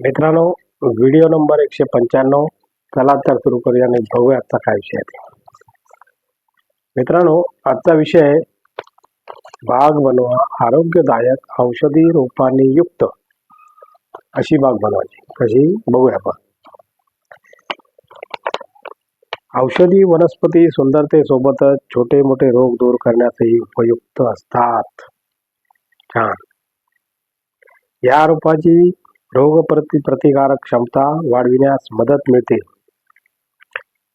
मित्रांनो video number एकशे पंच्याण्णव. चला तर सुरू करूया आणि बघूया आजचा काय विषय आहे. मित्रांनो आजचा विषय बाग बनवा आरोग्यदायक औषधी रोपांनी युक्त. अशी बाग बनवायची. कशी? बघूया आपण. औषधी वनस्पती सुंदरतेसोबतच छोटे मोठे रोग दूर करण्यासही उपयुक्त असतात. छान. या रोपाची रोगप्रति प्रतिकारक क्षमता वाढविण्यास मदत मिळते.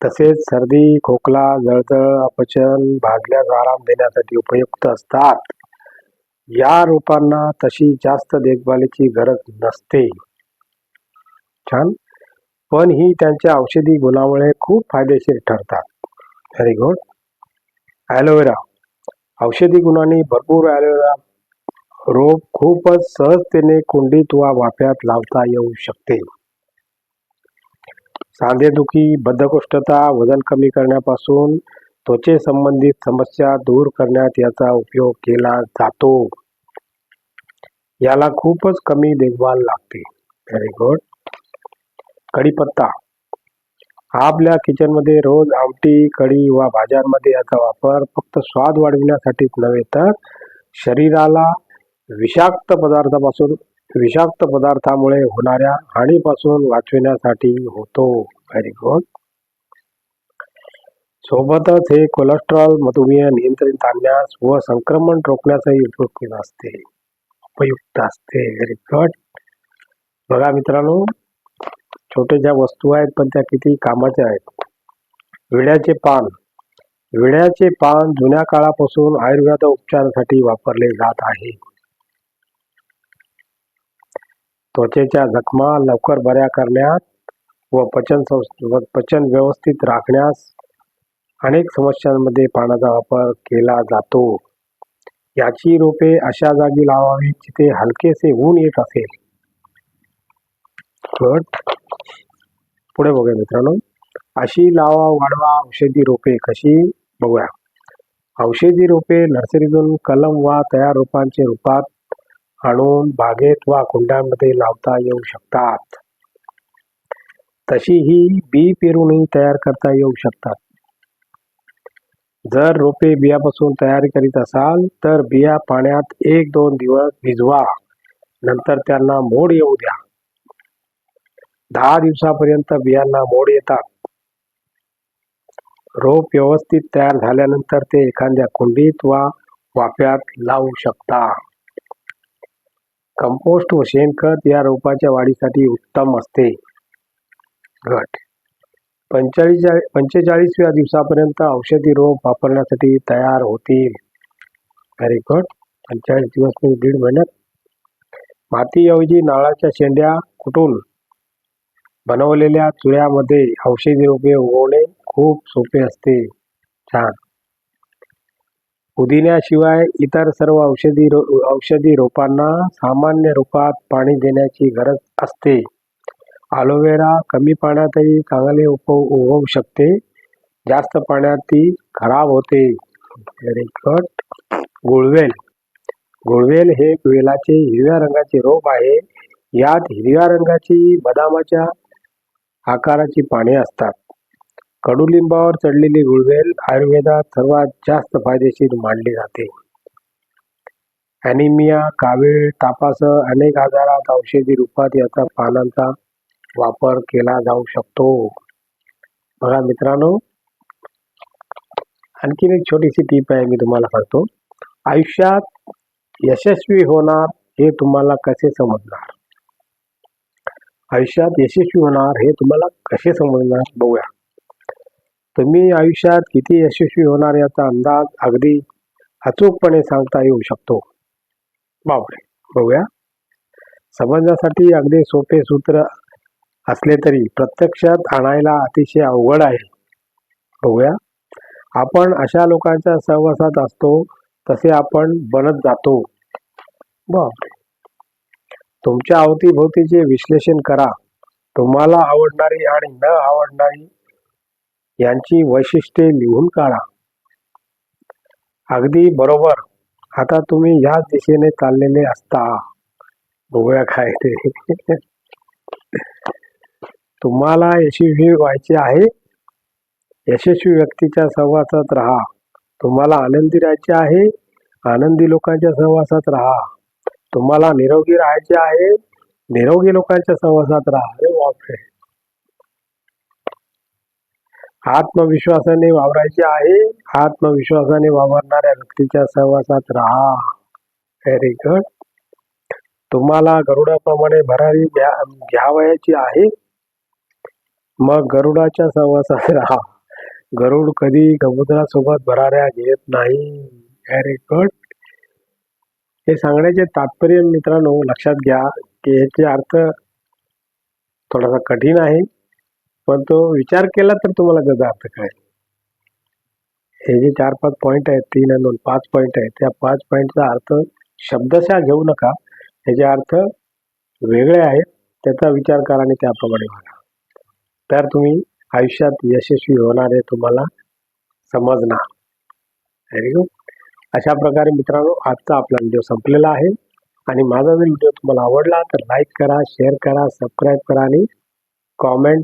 तसेच सर्दी खोकला जळजळ अपचन भाजल्यास आराम देण्यासाठी उपयुक्त असतात. या रोपांना तशी जास्त देखभालीची गरज नसते. छान. पण ही त्यांच्या औषधी गुणामुळे खूप फायदेशीर ठरतात. व्हेरी गुड ॲलोवेरा औषधी गुणांनी भरपूर ॲलोवेरा रोप खूपच सहजतेने कुंडीत वा वाफ्यात लावता येऊ शकते. सांधेदुखी बद्धकोष्ठता वजन कमी करण्यापासून त्वचे संबंधित समस्या दूर करण्यात याचा उपयोग केला जातो. याला खूपच कमी देखभाल लागते. व्हेरी गुड कढीपत्ता. आपल्या किचनमध्ये रोज आमटी कढी वा भाज्यांमध्ये याचा वापर फक्त स्वाद वाढविण्यासाठीच नव्हे तर शरीराला विषाक्त पदार्थापासून विषाक्त पदार्थामुळे होणाऱ्या हानीपासून वाचविण्यासाठी होतो. व्हेरी गुड सोबतच हे कोलेस्ट्रॉल मधुमेह नियंत्रित आणण्यास व संक्रमण रोखण्यासही उपयुक्त असते. उपयुक्त असते. व्हेरी गुड बघा मित्रांनो छोटे ज्या वस्तू आहेत पण त्या किती कामाच्या आहेत. विड्याचे पान. विड्याचे पान जुन्या काळापासून आयुर्वेद उपचारासाठी वापरले जात आहे. त्वचेच्या जखमा लवकर बऱ्या करण्यात व पचन संस- व पचन व्यवस्थित राखण्यास अनेक समस्यांमध्ये पाण्याचा वापर केला जातो. याची रोपे अशा जागी लावावी जिथे हलकेसे ऊन येत असेल. पुढे बघूया मित्रांनो. अशी लावा वाढवा औषधी रोपे कशी? बघूया. औषधी रोपे नर्सरीतून कलम वा तयार रोपांचे रूपात आणून बागेत वा कुंड्यामध्ये लावता येऊ शकतात. तशी ही बी पेरूनही तयार करता येऊ शकतात. जर रोपे बियापासून तयारी करीत असाल तर बिया पाण्यात एक दोन दिवस भिजवा नंतर त्यांना मोड येऊ द्या. दहा दिवसापर्यंत बियांना मोड येतात. रोप व्यवस्थित तयार झाल्यानंतर ते एखाद्या कुंडीत वा वाफ्यात लावू शकता. कंपोस्ट व शेणखत या रोपाच्या वाढीसाठी उत्तम असते. घट. पंचेचाळीस पंचेचाळीसव्या दिवसापर्यंत औषधी रोप वापरण्यासाठी तयार होतील. व्हेरी गुड पंचेचाळीस दिवस म्हणजे दीड महिन्यात मातीऐवजी नाळाच्या शेंड्या कुटून बनवलेल्या चुळ्यामध्ये औषधी रोपे उगवणे खूप सोपे असते. छान. पुदिन्याशिवाय इतर सर्व औषधी रो औषधी रोपांना सामान्य रूपात पाणी देण्याची गरज असते. अलोवेरा कमी पाण्यातही चांगले उप उगवू शकते. जास्त पाण्यात ती खराब होते. व्हेरी गुळवेल. गुळवेल हे वेलाचे हिरव्या रंगाचे रोप आहे. यात हिरव्या रंगाची बदामाच्या आकाराची पाने असतात. कडुलिंबावर चढलेली गुळवेल आयुर्वेदात सर्वात जास्त फायदेशीर मानली जाते. ॲनिमिया कावीळ तापासह अनेक आजारात औषधी रूपात याचा पानांचा वापर केला जाऊ शकतो. बघा मित्रांनो आणखीन एक छोटीशी टीप आहे मी तुम्हाला सांगतो. आयुष्यात यशस्वी होणार हे तुम्हाला कसे समजणार? आयुष्यात यशस्वी होणार हे तुम्हाला कसे समजणार? बघूया. तुम्ही आयुष्यात किती यशस्वी होणार याचा अंदाज अगदी अचूकपणे सांगता येऊ शकतो. बापरे बघूया. समजण्यासाठी अगदी सोपे सूत्र असले तरी प्रत्यक्षात आणायला अतिशय अवघड आहे. बघूया. आपण अशा लोकांच्या सहवासात असतो तसे आपण बनत जातो. बापरे तुमच्या अवतीभोवतीचे विश्लेषण करा. तुम्हाला आवडणारी आणि न आवडणारी यांची वैशिष्ट्ये लिहून काढा. अगदी बरोबर. आता तुम्ही याच दिशेने चाललेले असता. बघूया काय ते. तुम्हाला यशस्वी व्हायचे आहे. यशस्वी व्यक्तीच्या सहवासात राहा. तुम्हाला आनंदी राहायचे आहे. आनंदी लोकांच्या सहवासात राहा. तुम्हाला निरोगी राहायचे आहे. निरोगी लोकांच्या सहवासात राहा. अरे बापरे. आत्मविश्वासाने वावरायचे आहे. आत्मविश्वासाने वावरणाऱ्या व्यक्तीच्या सहवासात राहा. व्हेरी गुड तुम्हाला गरुडाप्रमाणे भरारी घ्या घ्यावयाची आहे. मग गरुडाच्या सहवासात राहा. गरुड कधी समुद्रासोबत भराऱ्या घेत नाही. व्हेरी गुड हे सांगण्याचे तात्पर्य मित्रांनो लक्षात घ्या की ह्याचे अर्थ थोडासा कठीण आहे. पण तो विचार केला तर तुम्हाला त्याचा अर्थ कळेल हे जे चार पाच पॉईंट आहेत तीन आणि दोन पाच पॉईंट आहेत त्या पाच पॉईंटचा अर्थ शब्दशः घेऊ नका. त्याचे अर्थ वेगळे आहेत त्याचा विचार करा आणि त्याप्रमाणे म्हणा तर तुम्ही आयुष्यात यशस्वी होणार आहे तुम्हाला समजणार. व्हेरी गुड अशा प्रकारे मित्रांनो आजचा आपला व्हिडिओ संपलेला आहे. आणि माझा जर व्हिडिओ तुम्हाला आवडला तर लाईक करा शेअर करा सबस्क्राईब करा आणि कॉमेंट